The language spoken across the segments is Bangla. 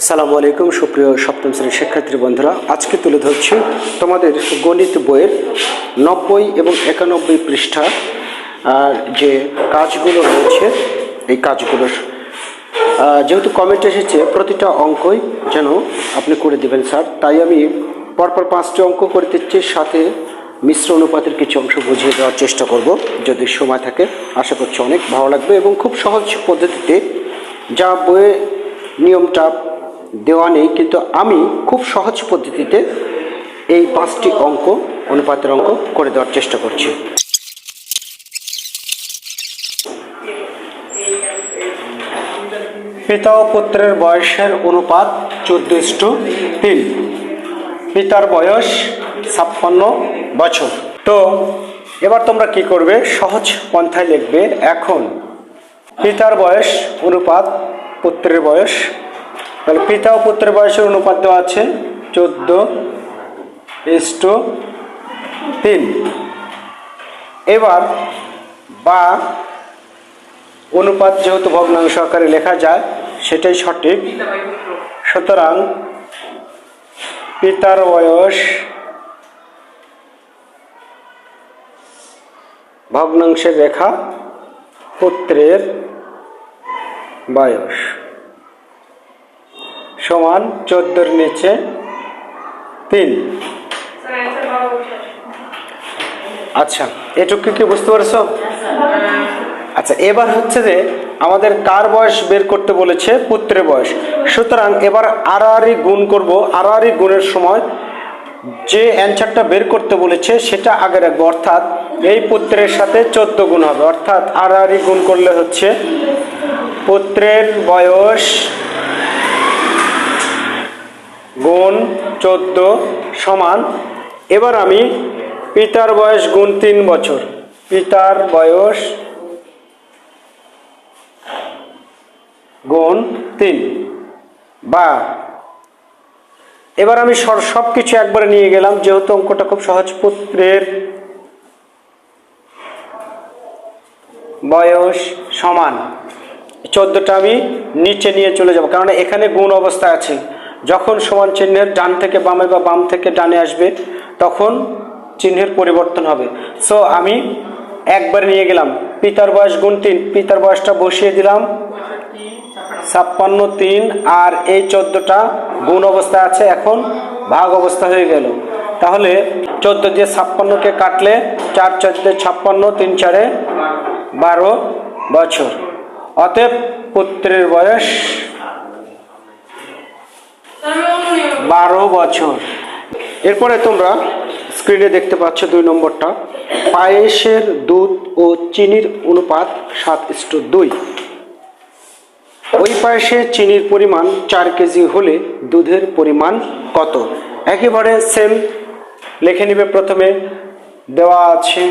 আসসালামু আলাইকুম, সুপ্রিয় সপ্তম শ্রেণির শিক্ষার্থী বন্ধুরা। আজকে তুলে ধরছি তোমাদের গণিত বইয়ের নব্বই এবং একানব্বই পৃষ্ঠা, আর যে কাজগুলো রয়েছে, এই কাজগুলোর যেহেতু কমেন্ট এসেছে প্রতিটা অঙ্কই যেন আপনি করে দেবেন, স্যার। তাই আমি পরপর পাঁচটি অঙ্ক করে দিচ্ছি, সাথে মিশ্র অনুপাতের কিছু অংশ বুঝিয়ে দেওয়ার চেষ্টা করব, যদি সময় থাকে। আশা করছি অনেক ভালো লাগবে এবং খুব সহজ পদ্ধতিতে যা বইয়ে নিয়মটা দেওয়া নেই, কিন্তু আমি খুব সহজ পদ্ধতিতে এই পাঁচটি অঙ্ক, অনুপাতের অঙ্ক করে দেওয়ার চেষ্টা করছি। পিতা ও পুত্রের বয়সের অনুপাত চোদ্দ তিন। পিতার বয়স ছাপ্পান্ন বছর। তো, এবার তোমরা কি করবে? সহজ পন্থায় লিখবে এখন। পিতার বয়স অনুপাত পুত্রের বয়স তাহলে পিতা ও পুত্রের বয়সের অনুপাত দেওয়া আছে চোদ্দ ইস্টু তিন। এবার বা অনুপাত যেহেতু ভগ্নাংশ আকারে লেখা যায়, সেটাই সঠিক। সুতরাং পিতার বয়স ভগ্নাংশের রেখা পুত্রের বয়স। সমান চোদ্দোর নিচে তিন। আচ্ছা এটুকু কি বুঝতে পারছ? আচ্ছা এবার হচ্ছে যে আমাদের কার বয়স বের করতে বলেছে? পুত্রের বয়স। সুতরাং এবার আড়াআড়ি গুণ করব। আড়াআড়ি গুণের সময় যে অ্যান্সারটা বের করতে বলেছে, সেটা আগে রাখব। অর্থাৎ এই পুত্রের সাথে চোদ্দ গুণ হবে। অর্থাৎ আড়াআড়ি গুণ করলে হচ্ছে পুত্রের বয়স গুণ চোদ্দ সমান। এবার আমি পিতার বয়স গুণ তিন বছর। পিতার বয়স গুণ তিন। বা। এবার আমি সব কিছু একবারে নিয়ে গেলাম, যেহেতু অঙ্কটা খুব সহজ। পুত্রের বয়স সমান। চোদ্দটা আমি নিচে নিয়ে চলে যাব কারণ এখানে গুণ অবস্থা আছে। যখন সমান চিহ্নের ডান থেকে বামে বা বাম থেকে ডানে আসবে, তখন চিহ্নের পরিবর্তন হবে। সো আমি একবার নিয়ে গেলাম। পিতার বয়স গুণ তিন। পিতার বয়সটা বসিয়ে দিলাম। ছাপ্পান্ন তিন আর এই চোদ্দটা গুণ অবস্থা আছে, এখন ভাগ অবস্থা হয়ে গেল। তাহলে চোদ্দ দিয়ে ছাপ্পান্নকে কাটলে চার চোদ্দে ছাপ্পান্ন, তিন চারে বারো বছর। অতএব পুত্রের বয়স বারো বছর। এরপরে তোমরা স্ক্রিনে দেখতে পাচ্ছ দুই নম্বরটা। পায়েসের দুধ ও চিনির অনুপাত সাত ইস্টু দুই। ওই পায়েসে চিনির পরিমাণ চার কেজি হলে দুধের পরিমাণ কত? একেবারে সেম লিখে নিবে প্রথমে। দেওয়া আছে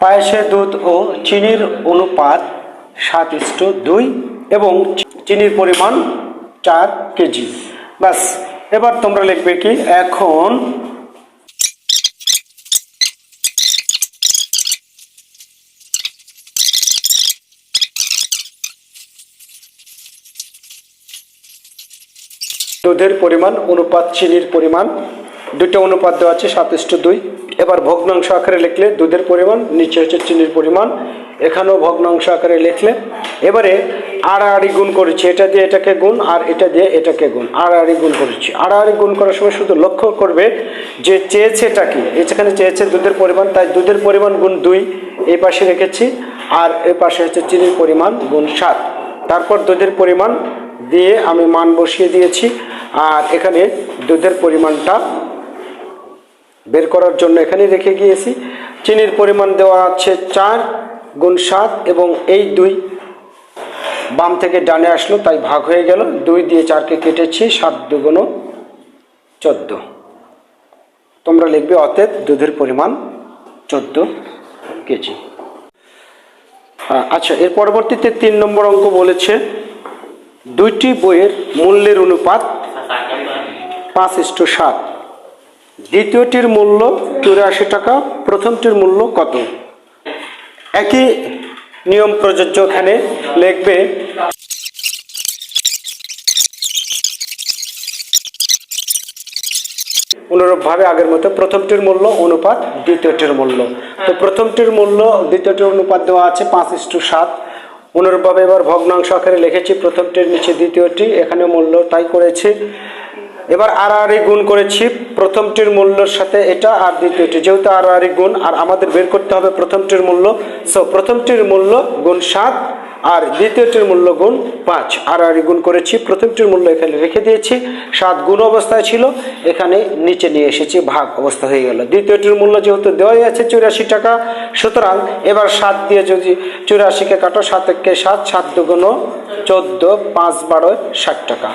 পায়েসে দুধ ও চিনির অনুপাত সাত ইষ্ট দুই এবং চিনির পরিমাণ চার কেজি। ব্যাস, এবার তোমরা লিখবে কি, এখন দুধের পরিমাণ, অনুপাত চিনির পরিমাণ, দুটো অনুপাত দেওয়া আছে সাতাশ দুই। এবার ভগ্নাংশ আকারে লিখলে দুধের পরিমাণ, নিচে হচ্ছে চিনির পরিমাণ, এখানেও ভগ্নাংশ আকারে লিখলে। এবারে আড়াআড়ি গুণ করেছি, এটা দিয়ে এটাকে গুণ আর এটা দিয়ে এটাকে গুণ, আড়াআড়ি গুণ করেছি। আড়াআড়ি গুণ করার সময় শুধু লক্ষ্য করবে যে চেয়েছে এটা কি এখানে চেয়েছে দুধের পরিমাণ, তাই দুধের পরিমাণ গুণ দুই এই পাশে রেখেছি, আর এই পাশে হচ্ছে চিনির পরিমাণ গুণ সাত। তারপর দুধের পরিমাণ দিয়ে আমি মান বসিয়ে দিয়েছি, আর এখানে দুধের পরিমাণটা বের করার জন্য এখানে রেখে গিয়েছি। চিনির পরিমাণ দেওয়া আছে চার গুণ সাত এবং এই দুই বাম থেকে ডানে আসলো, তাই ভাগ হয়ে গেল। দুই দিয়ে চারকে কেটেছি, সাত দুগুণ চোদ্দ। তোমরা লিখবে অতএব দুধের পরিমাণ চোদ্দ কেজি। আচ্ছা এর পরবর্তীতে তিন নম্বর অঙ্ক বলেছে, দুইটি বইয়ের মূল্যের অনুপাত পাঁচ ইস্টু সাত। দ্বিতীয়টির মূল্য চুরাশি টাকা, প্রথমটির মূল্য কত? একই নিয়ম প্রযোজ্য এখানে লিখবে। অনুরূপভাবে আগের মতো প্রথমটির মূল্য, অনুপাত দ্বিতীয়টির মূল্য। তো প্রথমটির মূল্য, দ্বিতীয়টির অনুপাত দেওয়া আছে পাঁচ টু সাত। অনুরূপভাবে এবার ভগ্নাংশ আকারে লিখেছি প্রথমটির নিচে দ্বিতীয়টি এখানে মূল্য তাই করেছি। এবার আর গুণ করেছি প্রথমটির মূল্যের সাথে এটা আর দ্বিতীয়টি। যেহেতু আর আর গুণ, আর আমাদের বের করতে হবে প্রথমটির মূল্য। সো প্রথমটির মূল্য গুণ সাত, আর দ্বিতীয়টির মূল্য গুণ পাঁচ। আর আর গুণ করেছি। প্রথমটির মূল্য এখানে রেখে দিয়েছি। সাত গুণ অবস্থায় ছিল। এখানে নিচে নিয়ে এসেছি, ভাগ অবস্থা হয়ে গেল। দ্বিতীয়টির মূল্য যেহেতু দেওয়াই আছে চুরাশি টাকা, সুতরাং এবার সাত দিয়ে যদি চুরাশিকে কাটো সাত একে সাত সাত দুগুণ চোদ্দ, পাঁচ বারো, ষাট টাকা।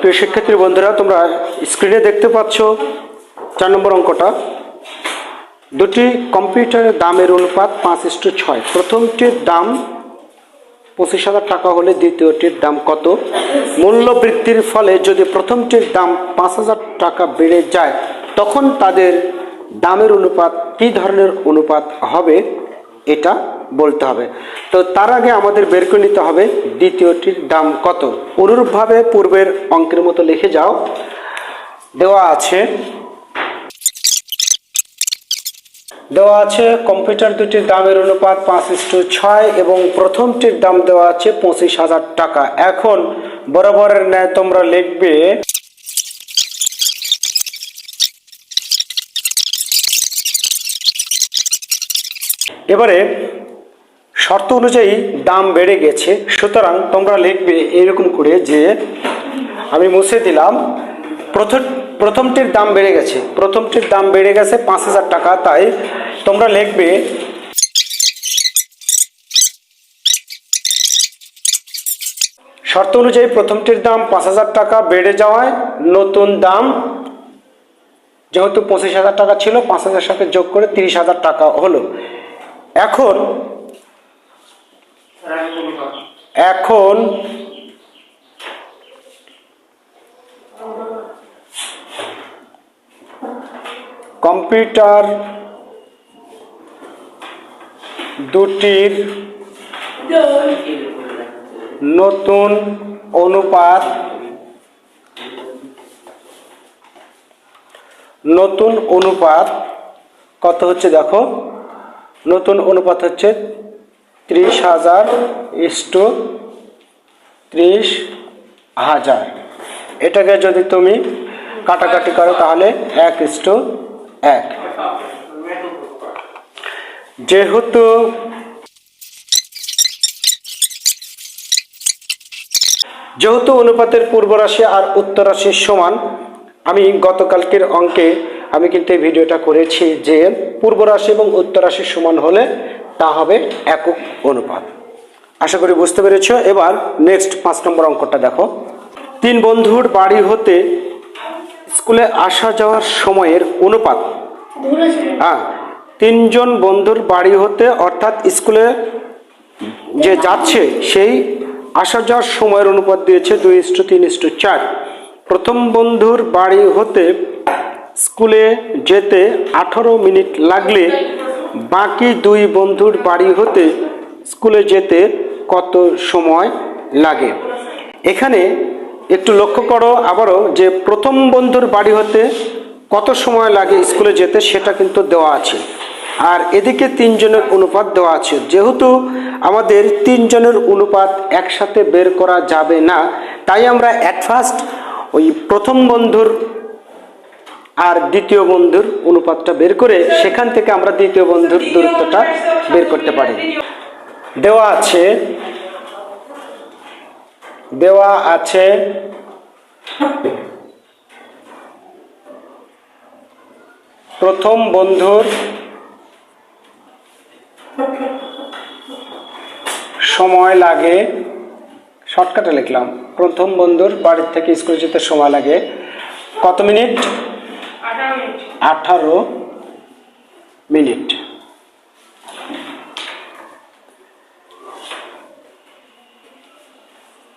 প্রিয় শিক্ষার্থী বন্ধুরা, তোমরা স্ক্রিনে দেখতে পাচ্ছ চার নম্বর অঙ্কটা। দুটি কম্পিউটারের দামের অনুপাত পাঁচ ইস্টু ছয়। প্রথমটির দাম পঁচিশ হাজার টাকা হলে দ্বিতীয়টির দাম কত? মূল্য বৃদ্ধির ফলে যদি প্রথমটির দাম পাঁচ হাজার টাকা বেড়ে যায়, তখন তাদের দামের অনুপাত কী ধরনের অনুপাত হবে? এটা বলতে হবে। তো তার আগে আমাদের বের করে নিতে হবে দ্বিতীয়টির দাম কত? অনুরূপভাবে পূর্বের অঙ্কের মতো লিখে যাও। দেওয়া আছে দেওয়া আছে কম্পিউটার দুটির দামের অনুপাত পাঁচ ইস্টু ছয় এবং প্রথমটির দাম দেওয়া আছে পঁচিশ হাজার টাকা। এখন বরাবরের ন্যায় তোমরা লিখবে, এবারে শর্ত অনুযায়ী দাম বেড়ে গেছে। সুতরাং তোমরা লিখবে এরকম করে যে আমি মুছে দিলাম। প্রথম, প্রথমটির দাম বেড়ে গেছে। প্রথমটির দাম বেড়ে গেছে পাঁচ হাজার টাকা, তাই তোমরা লিখবে শর্ত অনুযায়ী প্রথমটির দাম পাঁচ হাজার টাকা বেড়ে যাওয়ায় নতুন দাম যেহেতু পঁচিশ হাজার টাকা ছিল, পাঁচ হাজার সাথে যোগ করে তিরিশ হাজার টাকা হলো। এখন এখন কম্পিউটার দুটির নতুন অনুপাত নতুন অনুপাত কত হচ্ছে দেখো? নতুন অনুপাত হচ্ছে ত্রিশ হাজার ইস্টু ত্রিশ হাজার। এটাকে যদি তুমি কাটাকাটি করো তাহলে এক ইস্টু এক। যেহেতু যেহেতু অনুপাতের পূর্ব রাশি আর উত্তর রাশির সমান, আমি গতকালকের অঙ্কে আমি কিন্তু এই ভিডিওটা করেছি যে পূর্ব রাশি এবং উত্তর রাশির সমান হলে তা হবে একক অনুপাত। আশা করি বুঝতে পেরেছ। এবার নেক্সট পাঁচ নম্বর অঙ্কটা দেখো। তিন বন্ধুর বাড়ি হতে স্কুলে আসা যাওয়ার সময়ের অনুপাত। হ্যাঁ তিনজন বন্ধুর বাড়ি হতে অর্থাৎ স্কুলে যে যাচ্ছে, সেই আসা যাওয়ার সময়ের অনুপাত দিয়েছে দুই ইস্টু তিন ইস্টু চার। প্রথম বন্ধুর বাড়ি হতে স্কুলে যেতে আঠারো মিনিট লাগলে বাকি দুই বন্ধুর বাড়ি হতে স্কুলে যেতে কত সময় লাগে? এখানে একটু লক্ষ্য করো আবারও যে প্রথম বন্ধুর বাড়ি হতে কত সময় লাগে স্কুলে যেতে সেটা কিন্তু দেওয়া আছে। আর এদিকে তিনজনের অনুপাত দেওয়া আছে। যেহেতু আমাদের তিনজনের অনুপাত একসাথে বের করা যাবে না, তাই আমরা অ্যাট ফার্স্ট ওই প্রথম বন্ধুর আর দ্বিতীয় বন্ধুর অনুপাতটা বের করে সেখান থেকে আমরা দ্বিতীয় বন্ধুর দূরত্বটা বের করতে পারি। দেওয়া আছে দেওয়া আছে প্রথম বন্ধুর সময় লাগে, শর্টকাটে লিখলাম, প্রথম বন্ধুর বাড়ির থেকে স্কুলে যেতে সময় লাগে কত মিনিট? আঠারো মিনিট।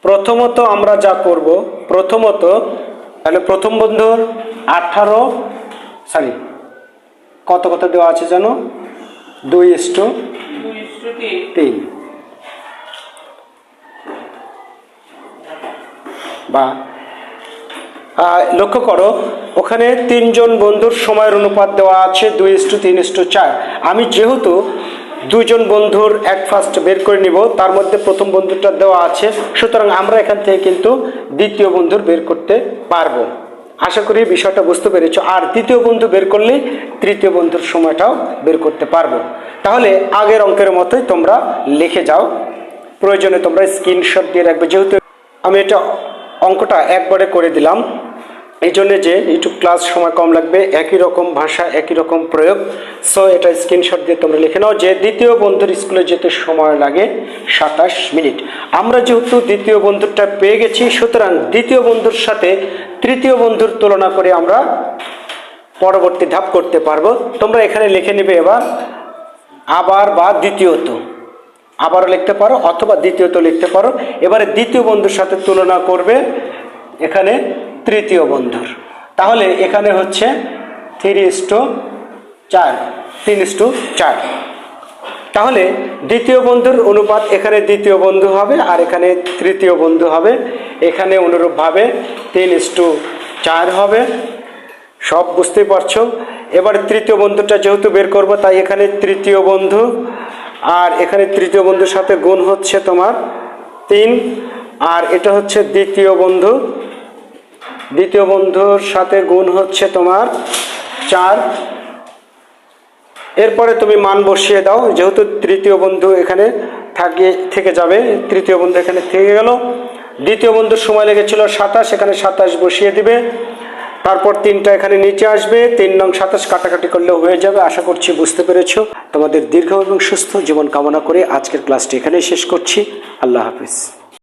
প্রথমত আমরা যা করব, প্রথমত, তাহলে প্রথম বন্ধুর আঠারো সরি কত কত দেওয়া আছে জানো? দুই ইস্টু তিন। বা লক্ষ্য করো, ওখানে তিনজন বন্ধুর সময়ের অনুপাত দেওয়া আছে, দুই ইস্টু তিন ইস্টু চার। আমি যেহেতু দুজন বন্ধুর এক ফার্স্ট বের করে নিব, তার মধ্যে প্রথম বন্ধুটা দেওয়া আছে, সুতরাং আমরা এখান থেকে কিন্তু দ্বিতীয় বন্ধুর বের করতে পারব। আশা করি বিষয়টা বুঝতে পেরেছ। আর দ্বিতীয় বন্ধু বের করলে তৃতীয় বন্ধুর সময়টাও বের করতে পারব। তাহলে আগের অঙ্কের মতোই তোমরা লিখে যাও। প্রয়োজনে তোমরা স্ক্রিনশট দিয়ে রাখবে। যেহেতু আমি এটা অঙ্কটা একবারে করে দিলাম এই জন্য যে একটু ক্লাস সময় কম লাগবে, একই রকম ভাষা, একই রকম প্রয়োগ। সো এটা স্ক্রিনশট দিয়ে তোমরা লিখে নাও যে দ্বিতীয় বন্ধুর স্কুলে যেতে সময় লাগে সাতাশ মিনিট। আমরা যেহেতু দ্বিতীয় বন্ধুরটা পেয়ে গেছি, সুতরাং দ্বিতীয় বন্ধুর সাথে তৃতীয় বন্ধুর তুলনা করে আমরা পরবর্তী ধাপ করতে পারব। তোমরা এখানে লিখে নেবে এবার, আবার বা দ্বিতীয়ত। আবারও লিখতে পারো অথবা দ্বিতীয়ত লিখতে পারো। এবারে দ্বিতীয় বন্ধুর সাথে তুলনা করবে। এখানে তৃতীয় বন্ধুর। তাহলে এখানে হচ্ছে থ্রি ইস্টু চার তিন ইস্টু চার। তাহলে দ্বিতীয় বন্ধুর অনুপাত এখানে দ্বিতীয় বন্ধু হবে আর এখানে তৃতীয় বন্ধু হবে। এখানে অনুরূপভাবে তিন ইস্টু চার হবে। সব বুঝতেই পারছ? এবার তৃতীয় বন্ধুটা যেহেতু বের করব, তাই এখানে তৃতীয় বন্ধু আর এখানে তৃতীয় বন্ধুর সাথে গুণ হচ্ছে তোমার তিন। আর এটা হচ্ছে দ্বিতীয় বন্ধু। দ্বিতীয় বন্ধুর সাথে গুণ হচ্ছে তোমার চার। এরপরে তুমি মান বসিয়ে দাও, যেহেতু তৃতীয় বন্ধু এখানে থাকে, থেকে যাবে, তৃতীয় বন্ধু এখানে থেকে গেল। দ্বিতীয় বন্ধুর সময় লেগেছিল সাতাশ, এখানে সাতাশ বসিয়ে দিবে। তারপর তিনটা এখানে নিচে আসবে, তিন নং সাতাশ কাটাকাটি করলেও হয়ে যাবে, আশা করছি বুঝতে পেরেছ। তোমাদের দীর্ঘ এবং সুস্থ জীবন কামনা করে আজকের ক্লাসটি এখানেই শেষ করছি। আল্লাহ হাফিজ।